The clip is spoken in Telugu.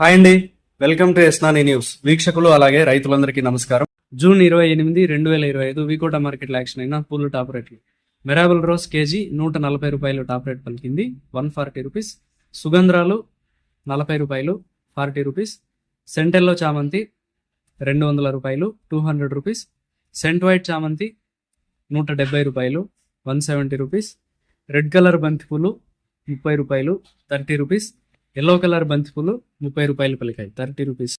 హాయ్ అండి. వెల్కమ్ టు ఎస్నాని న్యూస్. వీక్షకులు అలాగే రైతులందరికీ నమస్కారం. జూన్ ఇరవై ఎనిమిది రెండు వేల ఇరవై ఐదు వికోట మార్కెట్లో యాక్షన్ అయిన పూలు టాప్ రేట్లు. మెరాబుల్ రోజ్ కేజీ నూట నలభై రూపాయలు టాప్ రేట్ పలికింది. One forty rupees. సుగంధ్రాలు నలభై రూపాయలు ఫార్టీ రూపీస్. సెంటెల్లో చామంతి రెండు వందల రూపాయలు టూ హండ్రెడ్ రూపీస్. సెంట్ వైట్ చామంతి నూట డెబ్బై రూపాయలు one seventy rupees. Red colour బంతిపూలు ముప్పై రూపాయలు థర్టీ రూపీస్. ఎల్లో కలర్ బంతిపూలు ముప్పై రూపాయలు పలికాయి థర్టీ రూపీస్